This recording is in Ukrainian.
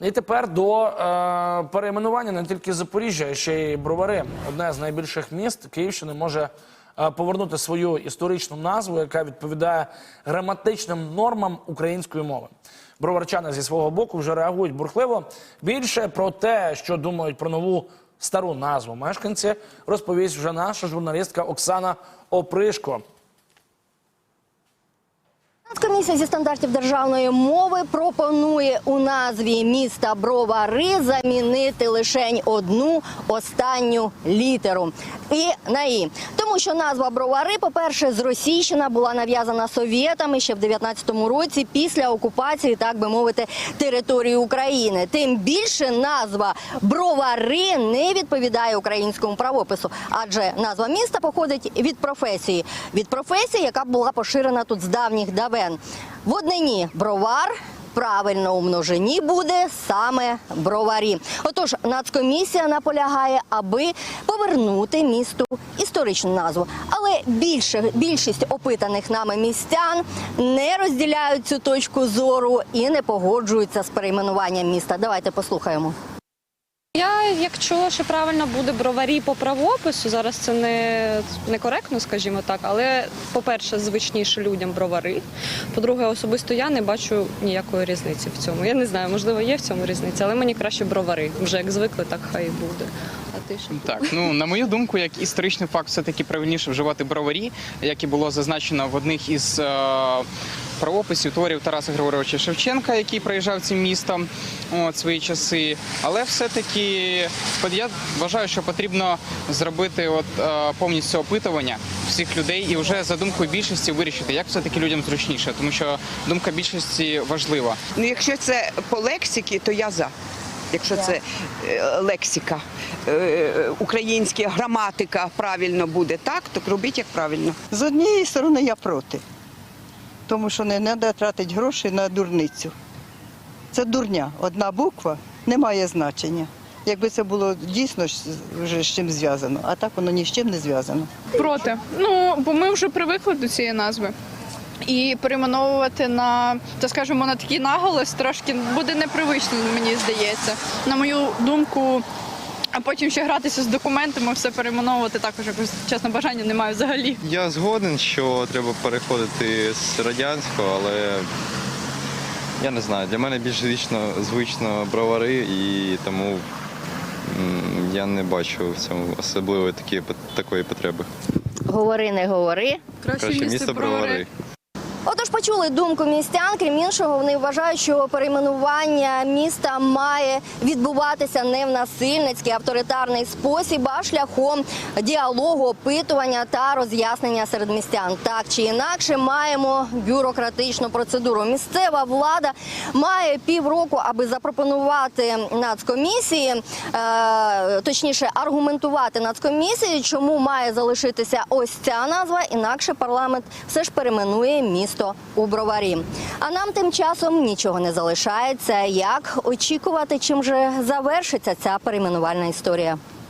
І тепер до е, перейменування не тільки Запоріжжя, а ще й Бровари. Одне з найбільших міст Київщини може е, повернути свою історичну назву, яка відповідає граматичним нормам української мови. Броварчани зі свого боку вже реагують бурхливо. Більше про те, що думають про нову стару назву мешканці, розповість вже наша журналістка Оксана Опришко. Комісія зі стандартів державної мови пропонує у назві міста Бровари замінити лише одну останню літеру і на і. Тому що назва Бровари, по-перше, зросійщена була нав'язана совєтами ще в 19-му році після окупації, так би мовити, території України. Тим більше назва Бровари не відповідає українському правопису, адже назва міста походить від професії, від професії, яка була поширена тут з давніх давен. В однині бровар. Правильно у множині буде саме броварі. Отож, нацкомісія наполягає, аби повернути місту історичну назву. Але більше більшість опитаних нами містян не розділяють цю точку зору і не погоджуються з перейменуванням міста. Давайте послухаємо. Я як чула, що правильно буде броварі по правопису. Зараз це не некоректно, скажімо так. Але по-перше, звичніше людям бровари. По-друге, особисто я не бачу ніякої різниці в цьому. Я не знаю, можливо, є в цьому різниця, але мені краще бровари. Вже як звикли, так хай і буде. А ти що? Так, ну на мою думку, як історичний факт, все-таки правильніше вживати броварі, як і було зазначено в одних із е, правописів творів Тараса Григоровича Шевченка, який проїжджав цим містом от, свої часи. Але все-таки я вважаю, що потрібно зробити от, е, повністю опитування всіх людей і вже за думкою більшості вирішити, як все-таки людям зручніше, тому що думка більшості важлива. Ну, якщо це по лексиці, то я за. Якщо це е, лексика, е, українська граматика правильно буде так, то робіть як правильно. З однієї сторони я проти, тому що не треба тратити гроші на дурницю. Це дурня. Одна буква не має значення. Якби це було дійсно вже з чим зв'язано, а так воно ні з чим не зв'язано. Проти. Ну, бо ми вже привикли до цієї назви. І перейменовувати на, так скажемо, на такий наголос трошки буде непривично, мені здається. На мою думку, а потім ще гратися з документами, все перейменовувати також якось чесно бажання немає взагалі. Я згоден, що треба переходити з радянського, але я не знаю, для мене більш звично, звично бровари і тому я не бачу в цьому особливої такі, такої потреби. Говори, не говори. Краще місто бровари. Отож, почули думку містян. Крім іншого, вони вважають, що перейменування міста має відбуватися не в насильницький авторитарний спосіб, а шляхом діалогу, опитування та роз'яснення серед містян. Так чи інакше, маємо бюрократичну процедуру. Місцева влада має півроку, аби запропонувати нацкомісії, е, точніше аргументувати нацкомісії, чому має залишитися ось ця назва. Інакше парламент все ж перейменує місто у броварі. А нам тим часом нічого не залишається. Як очікувати, чим же завершиться ця перейменувальна історія?